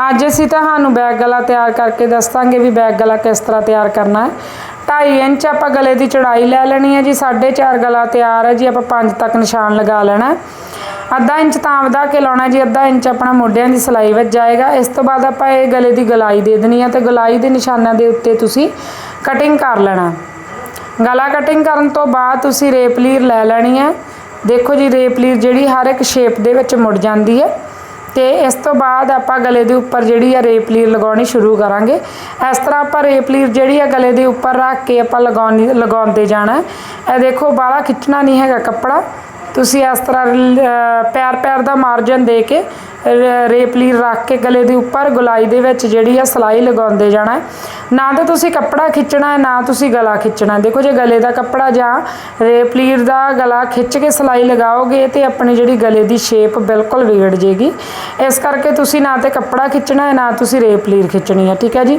ਅੱਜ ਅਸੀਂ ਤੁਹਾਨੂੰ ਬੈਗ ਗਲਾ ਤਿਆਰ ਕਰਕੇ ਦੱਸਾਂਗੇ ਵੀ ਬੈਗ ਗਲਾ ਕਿਸ ਤਰ੍ਹਾਂ ਤਿਆਰ ਕਰਨਾ ਹੈ। 2.5 ਇੰਚ ਆਪਾਂ ਗਲੇ ਦੀ ਚੌੜਾਈ ਲੈ ਲੈਣੀ ਹੈ ਜੀ 4.5 ਗਲਾ ਤਿਆਰ ਹੈ ਜੀ, ਆਪਾਂ 5 ਤੱਕ ਨਿਸ਼ਾਨ ਲਗਾ ਲੈਣਾ ਅੱਧਾ ਇੰਚ ਤਾਂ ਵਧਾ ਕੇ ਲਾਉਣਾ ਜੀ, ਅੱਧਾ ਇੰਚ ਆਪਣਾ ਮੋਢਿਆਂ ਦੀ ਸਲਾਈ ਵਿੱਚ ਜਾਏਗਾ। ਇਸ ਤੋਂ ਬਾਅਦ ਆਪਾਂ ਇਹ ਗਲੇ ਦੀ ਗਲਾਈ ਦੇ ਦੇਣੀ ਹੈ ਤੇ ਗਲਾਈ ਦੇ ਨਿਸ਼ਾਨਾਂ ਦੇ ਉੱਤੇ ਤੁਸੀਂ ਕਟਿੰਗ ਕਰ ਲੈਣਾ ਗਲਾ ਕਟਿੰਗ ਕਰਨ ਤੋਂ ਬਾਅਦ ਤੁਸੀਂ ਰੇਪ ਲੀਰ ਲੈ ਲੈਣੀ ਹੈ। ਦੇਖੋ ਜੀ, ਰੇਪ ਲੀਰ ਜਿਹੜੀ ਹਰ ਇੱਕ ਸ਼ੇਪ ਦੇ ਵਿੱਚ ਮੁੜ ਜਾਂਦੀ ਹੈ। ਤੇ ਇਸ ਤੋਂ ਬਾਅਦ ਆਪਾਂ ਗਲੇ ਦੇ ਉੱਪਰ ਜਿਹੜੀ ਆ ਰੇਪ ਲੀਰ ਲਗਾਉਣੀ ਸ਼ੁਰੂ ਕਰਾਂਗੇ। ਇਸ ਤਰ੍ਹਾਂ ਆਪਾਂ ਰੇਪ ਲੀਰ ਜਿਹੜੀ ਆ ਗਲੇ ਦੇ ਉੱਪਰ ਰੱਖ ਕੇ ਆਪਾਂ ਲਗਾਉਣੀ, ਲਗਾਉਂਦੇ ਜਾਣਾ। ਇਹ ਦੇਖੋ ਬਾਹਲਾ ਖਿੱਚਣਾ ਨਹੀਂ ਹੈਗਾ ਕੱਪੜਾ। ਤੁਸੀਂ ਇਸ ਤਰ੍ਹਾਂ ਪੈਰ ਪੈਰ ਦਾ ਮਾਰਜਨ ਦੇ ਕੇ ਰ- ਰੇਪ ਲੀਰ ਰੱਖ ਕੇ ਗਲੇ ਦੇ ਉੱਪਰ, ਗੁਲਾਈ ਦੇ ਵਿੱਚ ਜਿਹੜੀ ਆ ਸਲਾਈ ਲਗਾਉਂਦੇ ਜਾਣਾ। ਨਾ ਤਾਂ ਤੁਸੀਂ ਕੱਪੜਾ ਖਿੱਚਣਾ ਹੈ ਨਾ ਤੁਸੀਂ ਗਲਾ ਖਿੱਚਣਾ। ਦੇਖੋ ਜੇ ਗਲੇ ਦਾ ਕੱਪੜਾ ਜਾਂ ਰੇਪਲੀਰ ਦਾ ਗਲਾ ਖਿੱਚ ਕੇ ਸਲਾਈ ਲਗਾਓਗੇ ਤੇ ਆਪਣੀ ਜਿਹੜੀ ਗਲੇ ਦੀ ਸ਼ੇਪ ਬਿਲਕੁਲ ਵਿਗੜ ਜੇਗੀ। ਇਸ ਕਰਕੇ ਤੁਸੀਂ ਨਾ ਤੇ ਕੱਪੜਾ ਖਿੱਚਣਾ ਹੈ, ਨਾ ਤੁਸੀਂ ਰੇਪਲੀਰ ਖਿੱਚਣੀ ਹੈ, ਠੀਕ ਹੈ ਜੀ?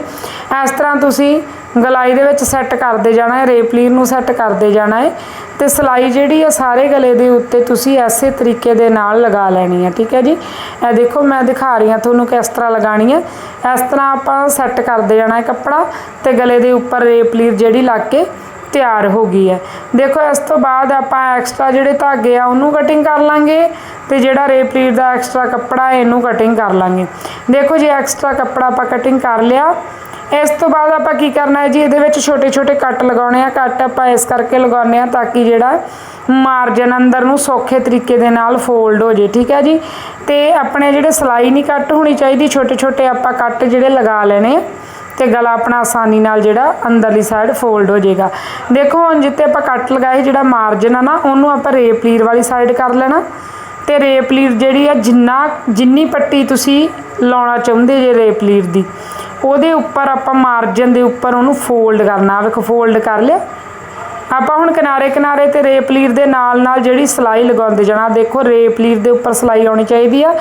ਇਸ ਤਰ੍ਹਾਂ ਤੁਸੀਂ ਗਲਾਈ ਦੇ ਵਿੱਚ ਸੈੱਟ ਕਰਦੇ ਜਾਣਾ ਹੈ, ਰੇਪ ਨੂੰ ਸੈੱਟ ਕਰਦੇ ਜਾਣਾ ਹੈ। ਤੇ ਸਲਾਈ ਜਿਹੜੀ ਆ ਸਾਰੇ ਗਲੇ ਦੇ ਉੱਤੇ ਤੁਸੀਂ ਐਸੇ ਤਰੀਕੇ ਦੇ ਨਾਲ ਲਗਾ ਲੈਣੀ ਹੈ ਠੀਕ ਹੈ ਜੀ? ਇਹ ਦੇਖੋ, ਮੈਂ ਦਿਖਾ ਰਹੀ ਹਾਂ ਤੁਹਾਨੂੰ ਕਿਸ ਤਰ੍ਹਾਂ ਲਗਾਣੀ ਹੈ ਇਸ ਤਰ੍ਹਾਂ ਆਪਾਂ ਸੈੱਟ ਕਰਦੇ ਜਾਣਾ ਕੱਪੜਾ ਤੇ ਗਲੇ ਦੇ ਉੱਪਰ ਰੇਪ ਲੀਰ ਜਿਹੜੀ ਲੱਗ ਕੇ ਤਿਆਰ ਹੋ ਗਈ ਹੈ। ਦੇਖੋ, ਇਸ ਤੋਂ ਬਾਅਦ ਆਪਾਂ ਐਕਸਟਰਾ ਜਿਹੜੇ ਧਾਗੇ ਆ, ਉਹਨੂੰ ਕਟਿੰਗ ਕਰ ਲਾਂਗੇ ਤੇ ਜਿਹੜਾ ਰੇਪ ਲੀਰ ਦਾ ਐਕਸਟਰਾ ਕੱਪੜਾ ਹੈ, ਇਹਨੂੰ ਕਟਿੰਗ ਕਰ ਲਾਂਗੇ। ਦੇਖੋ ਜੇ ਐਕਸਟਰਾ ਕੱਪੜਾ ਆਪਾਂ ਕਟਿੰਗ ਕਰ ਲਿਆ। ਇਸ ਤੋਂ ਬਾਅਦ ਆਪਾਂ ਕੀ ਕਰਨਾ ਹੈ ਜੀ, ਇਹਦੇ ਵਿੱਚ ਛੋਟੇ ਛੋਟੇ ਕੱਟ ਲਗਾਉਣੇ ਆ। ਕੱਟ ਆਪਾਂ ਇਸ ਕਰਕੇ ਲਗਾਉਣੇ ਆ ਤਾਂ ਕਿ ਜਿਹੜਾ ਮਾਰਜਨ ਅੰਦਰ ਨੂੰ ਸੌਖੇ ਤਰੀਕੇ ਦੇ ਨਾਲ ਫੋਲਡ ਹੋ ਜੇ, ਠੀਕ ਹੈ ਜੀ? ਤੇ ਆਪਣੇ ਜਿਹੜੇ ਸਲਾਈ ਨਹੀਂ ਕੱਟ ਹੋਣੀ ਚਾਹੀਦੀ ਛੋਟੇ ਛੋਟੇ ਆਪਾਂ ਕੱਟ ਜਿਹੜੇ ਲਗਾ ਲੈਣੇ ਆ, ਤੇ ਗਲਾ ਆਪਣਾ ਆਸਾਨੀ ਨਾਲ ਜਿਹੜਾ ਅੰਦਰਲੀ ਸਾਈਡ ਫੋਲਡ ਹੋ ਜਾਏਗਾ। ਦੇਖੋ, ਹੁਣ ਜਿੱਤੇ ਆਪਾਂ ਕੱਟ ਲਗਾਏ ਜਿਹੜਾ ਮਾਰਜਨ ਆ ਨਾ, ਉਹਨੂੰ ਆਪਾਂ ਰੇਪ ਲੀਰ ਵਾਲੀ ਸਾਈਡ ਕਰ ਲੈਣਾ। ਤੇ ਰੇਪ ਲੀਰ ਜਿਹੜੀ ਆ, ਜਿੰਨਾ ਜਿੰਨੀ ਪੱਟੀ ਤੁਸੀਂ ਲਾਉਣਾ ਚਾਹੁੰਦੇ ਜੇ ਰੇਪ ਲੀਰ ਦੀ ਉਹਦੇ ਉੱਪਰ ਆਪਾਂ ਮਾਰਜਨ ਦੇ ਉੱਪਰ ਉਹਨੂੰ ਫੋਲਡ ਕਰਨਾ ਵੇਖੋ ਫੋਲਡ ਕਰ ਲਿਆ। ਆਪਾਂ ਹੁਣ ਕਿਨਾਰੇ ਕਿਨਾਰੇ ਤੇ ਰੇਪ ਲੀਰ ਦੇ ਨਾਲ ਨਾਲ ਜਿਹੜੀ ਸਲਾਈ ਲਗਾਉਂਦੇ ਜਾਣਾ ਦੇਖੋ ਰੇਪ ਲੀਰ ਦੇ ਉੱਪਰ ਸਲਾਈ ਆਉਣੀ ਚਾਹੀਦੀ ਆ।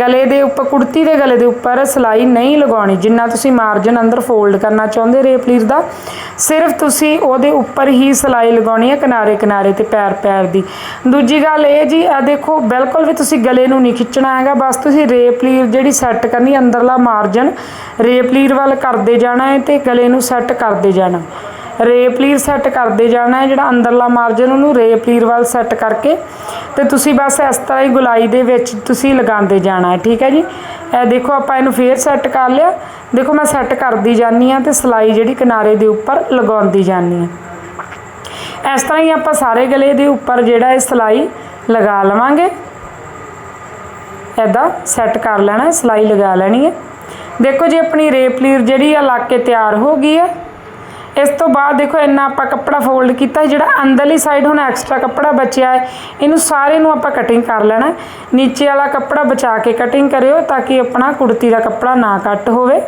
ਗਲੇ ਦੇ ਉੱਪਰ, ਕੁੜਤੀ ਦੇ ਗਲੇ ਦੇ ਉੱਪਰ ਸਲਾਈ ਨਹੀਂ ਲਗਾਉਣੀ, ਜਿੰਨਾ ਤੁਸੀਂ ਮਾਰਜਨ ਅੰਦਰ ਫੋਲਡ ਕਰਨਾ ਚਾਹੁੰਦੇ ਰੇਪ ਲੀਰ ਦਾ। ਸਿਰਫ ਤੁਸੀਂ ਉਹਦੇ ਉੱਪਰ ਹੀ ਸਲਾਈ ਲਗਾਉਣੀ ਹੈ ਕਿਨਾਰੇ ਕਿਨਾਰੇ ਤੇ ਪੈਰ ਪੈਰ ਦੀ। ਦੂਜੀ ਗੱਲ ਇਹ ਜੀ ਆ ਦੇਖੋ ਬਿਲਕੁਲ ਵੀ ਤੁਸੀਂ ਗਲੇ ਨੂੰ ਨਹੀਂ ਖਿੱਚਣਾ ਹੈਗਾ, ਬਸ ਤੁਸੀਂ ਰੇਪ ਲੀਰ ਜਿਹੜੀ ਸੈੱਟ ਕਰਨੀ, ਅੰਦਰਲਾ ਮਾਰਜਨ ਰੇਪ ਲੀਰ ਵੱਲ ਕਰਦੇ ਜਾਣਾ ਹੈ ਤੇ ਗਲੇ ਨੂੰ ਸੈੱਟ ਕਰਦੇ ਜਾਣਾ। ਰੇਪ ਲੀਰ ਸੈੱਟ ਕਰਦੇ ਜਾਣਾ ਹੈ ਜਿਹੜਾ ਅੰਦਰਲਾ ਮਾਰਜਨ ਉਹਨੂੰ ਰੇਪ ਲੀਰ ਵੱਲ ਸੈੱਟ ਕਰਕੇ ਤੇ ਤੁਸੀਂ ਬਸ ਇਸ ਤਰ੍ਹਾਂ ਹੀ ਗੁਲਾਈ ਦੇ ਵਿੱਚ ਤੁਸੀਂ ਲਗਾਉਂਦੇ ਜਾਣਾ ਹੈ ਠੀਕ ਹੈ ਜੀ? ਇਹ ਦੇਖੋ ਆਪਾਂ ਇਹਨੂੰ ਫੇਰ ਸੈੱਟ ਕਰ ਲਿਆ। ਦੇਖੋ ਮੈਂ ਸੈੱਟ ਕਰਦੀ ਜਾਨੀ ਆ ਤੇ ਸਲਾਈ ਜਿਹੜੀ ਕਿਨਾਰੇ ਦੇ ਉੱਪਰ ਲਗਾਉਂਦੀ ਜਾਨੀ ਆ ਇਸ ਤਰ੍ਹਾਂ ਹੀ ਆਪਾਂ ਸਾਰੇ ਗਲੇ ਦੇ ਉੱਪਰ ਜਿਹੜਾ ਇਹ ਸਲਾਈ ਲਗਾ ਲਵਾਂਗੇ। ਐਦਾਂ ਸੈੱਟ ਕਰ ਲੈਣਾ ਹੈ, ਸਲਾਈ ਲਗਾ ਲੈਣੀ ਹੈ। ਦੇਖੋ ਜੀ, ਆਪਣੀ ਰੇਪ ਲੀਰ ਜਿਹੜੀ ਆ ਲੱਗ ਕੇ ਤਿਆਰ ਹੋ ਗਈ ਹੈ। ਇਸ ਤੋਂ ਬਾਅਦ ਦੇਖੋ, ਇੰਨਾ ਆਪਾਂ ਕੱਪੜਾ ਫੋਲਡ ਕੀਤਾ ਜਿਹੜਾ ਅੰਦਰਲੀ ਸਾਈਡ ਹੁਣ ਐਕਸਟਰਾ ਕੱਪੜਾ ਬਚਿਆ ਹੈ। ਇਹਨੂੰ ਸਾਰੇ ਨੂੰ ਆਪਾਂ ਕਟਿੰਗ ਕਰ ਲੈਣਾ ਨੀਚੇ ਵਾਲਾ ਕੱਪੜਾ ਬਚਾ ਕੇ ਕਟਿੰਗ ਕਰਿਓ ਤਾਂ ਕਿ ਆਪਣਾ ਕੁੜਤੀ ਦਾ ਕੱਪੜਾ ਨਾ ਕੱਟ ਹੋਵੇ।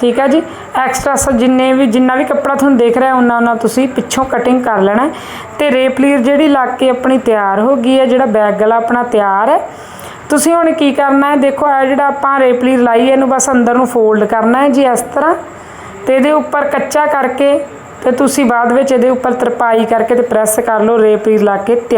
ਠੀਕ ਹੈ ਜੀ? ਐਕਸਟਰਾ ਸ ਜਿੰਨੇ ਵੀ, ਜਿੰਨਾ ਵੀ ਕੱਪੜਾ ਤੁਹਾਨੂੰ ਦੇਖ ਰਿਹਾ, ਉਹਨਾਂ ਉਹਨਾਂ ਤੁਸੀਂ ਪਿੱਛੋਂ ਕਟਿੰਗ ਕਰ ਲੈਣਾ ਹੈ। ਤੇ ਰੇਪ ਲੀਰ ਜਿਹੜੀ ਲੱਗ ਕੇ ਆਪਣੀ ਤਿਆਰ ਹੋ ਗਈ ਹੈ, ਜਿਹੜਾ ਬੈਗ ਗਲਾ ਆਪਣਾ ਤਿਆਰ ਹੈ। ਤੁਸੀਂ ਹੁਣ ਕੀ ਕਰਨਾ ਹੈ? ਦੇਖੋ, ਇਹ ਜਿਹੜਾ ਆਪਾਂ ਰੇਪਲੀ ਲਾਈ ਇਹਨੂੰ ਬਸ ਅੰਦਰ ਨੂੰ ਫੋਲਡ ਕਰਨਾ ਹੈ ਜੀ ਇਸ ਤਰ੍ਹਾਂ। ਤੇ ਇਹਦੇ ਉੱਪਰ ਕੱਚਾ ਕਰਕੇ ਤੇ ਤੁਸੀਂ ਬਾਅਦ ਵਿੱਚ ਇਹਦੇ ਉੱਪਰ ਤਰਪਾਈ ਕਰਕੇ ਤੇ ਪ੍ਰੈਸ ਕਰ ਲਓ ਰੇਪਲੀ ਲਾ ਕੇ ਤਿਆਰ।